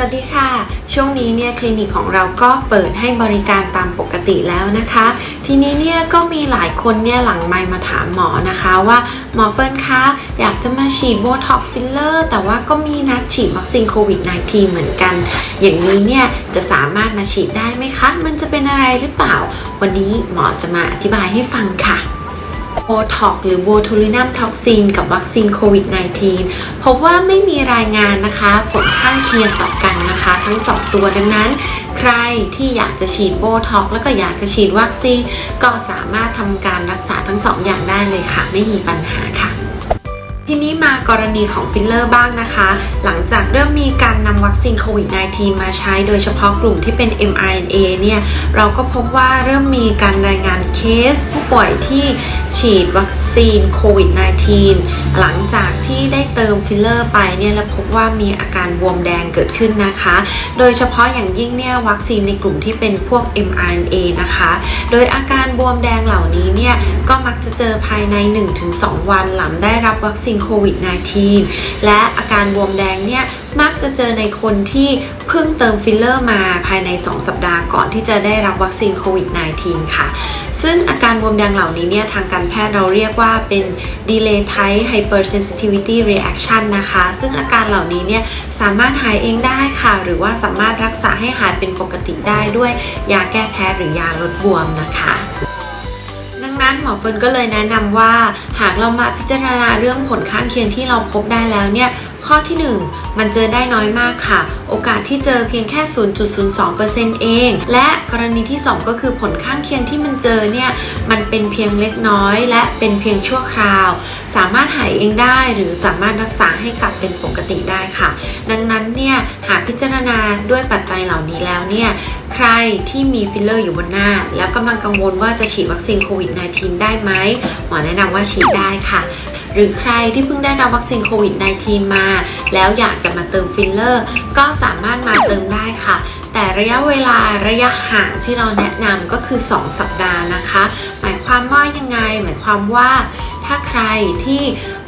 วัสดีค่ะ ช่วงนี้เนี่ยคลินิกของเราก็เปิดให้บริการตามปกติแล้วนะคะ ทีนี้เนี่ยก็มีหลายคนเนี่ยหลังไมมาถามหมอนะคะว่าหมอเฟิร์นคะอยากจะมาฉีดโบท็อกฟิลเลอร์แต่ว่าก็มีนัดฉีดวัคซีนโควิด -19 เหมือนกัน อย่างนี้เนี่ยจะสามารถมาฉีดได้ไหมคะ มันจะเป็นอะไรหรือเปล่า วันนี้หมอจะมาอธิบายให้ฟังค่ะโบท็อกหรือโบทูลินัมท็อกซินกับวัคซีนโควิด -19 พบว่าไม่มีรายงานนะคะ ผลข้างเคียงต่อกัน ทั้ง 2 ตัวดังนั้น ใครที่อยากจะฉีดโบท็อกแล้วก็อยากจะฉีดวัคซีนก็สามารถทำการรักษาทั้ง 2 อย่างได้เลยค่ะ ไม่มีปัญหาค่ะ ทีนี้มากรณีของฟิลเลอร์บ้างนะคะ หลังจากเริ่มมีการนำวัคซีนโควิด -19 มาใช้โดยเฉพาะกลุ่มที่เป็น mRNA เนี่ย เราก็พบว่าเริ่มมีการรายงานเคส ผู้ป่วยที่ฉีดวัคซีนโควิด -19 หลังจากที่ได้เติมฟิลเลอร์ไปเนี่ยแล้วพบว่ามีอาการบวมแดงเกิดขึ้นนะคะ โดยเฉพาะอย่างยิ่งเนี่ยวัคซีนในกลุ่มที่เป็นพวก mRNA นะคะ โดยอาการบวมแดงเหล่านี้เนี่ยก็มักจะเจอภายใน 1-2 วันหลังได้รับวัคซีนโควิด -19 และอาการบวมแดงเนี่ยมักจะเจอในคนที่เพิ่งเติมฟิลเลอร์มาภายใน 2 สัปดาห์ก่อนที่จะได้รับวัคซีนโควิด -19 ค่ะ ซึ่งอาการบวมแดงเหล่านี้เนี่ยทางการแพทย์เราเรียกว่าเป็น delay type hypersensitivity reaction นะคะ ซึ่งอาการเหล่านี้เนี่ยสามารถหายเองได้ค่ะ หรือว่าสามารถรักษาให้หายเป็นปกติได้ด้วยยาแก้แพ้หรือยาลดบวมนะคะ หมอเฟิร์นก็เลยแนะนำว่า หากเรามาพิจารณาเรื่องผลข้างเคียงที่เราพบได้แล้วเนี่ยข้อที่ 1 มันเจอได้น้อยมากค่ะ โอกาสที่เจอเพียงแค่ 0.02%เอง และกรณีที่ 2 ก็คือผลข้างเคียงที่มันเจอเนี่ย มันเป็นเพียงเล็กน้อย และเป็นเพียงชั่วคราว สามารถหายเองได้หรือสามารถรักษาให้กลับเป็นปกติได้ค่ะ ดังนั้นเนี่ย หากพิจารณาด้วยปัจจัยเหล่านี้แล้วเนี่ย รที่มีฟิลเลอร์อยู่บนหน้า แล้วกำลังกังวลว่าจะฉีดวัคซีนโควิด -19 ได้ไหมหมอแนะนำว่าฉีดได้ค่ะ หรือใครที่เพิ่งได้รับวัคซีนโควิด -19 มา แล้วอยากจะมาเติมฟิลเลอร์ ก็สามารถมาเติมได้ค่ะแต่ระยะเวลาระยะห่างที่เราแนะนำก็คือ 2 สัปดาห์นะคะ หมายความว่ายังไง หมายความว่าถ้าใครที่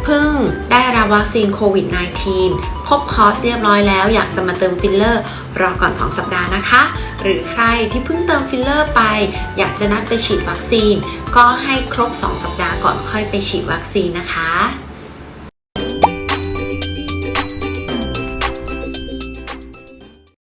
เพิ่งได้รับวัคซีนโควิด -19 ครบคอร์สเรียบร้อยแล้ว อยากจะมาเติมฟิลเลอร์ รอก่อน 2 สัปดาห์นะคะ หรือใครที่เพิ่งเติมฟิลเลอร์ไป อยากจะนัดไปฉีดวัคซีน ก็ให้ครบ 2 สัปดาห์ก่อนค่อยไปฉีดวัคซีนนะคะ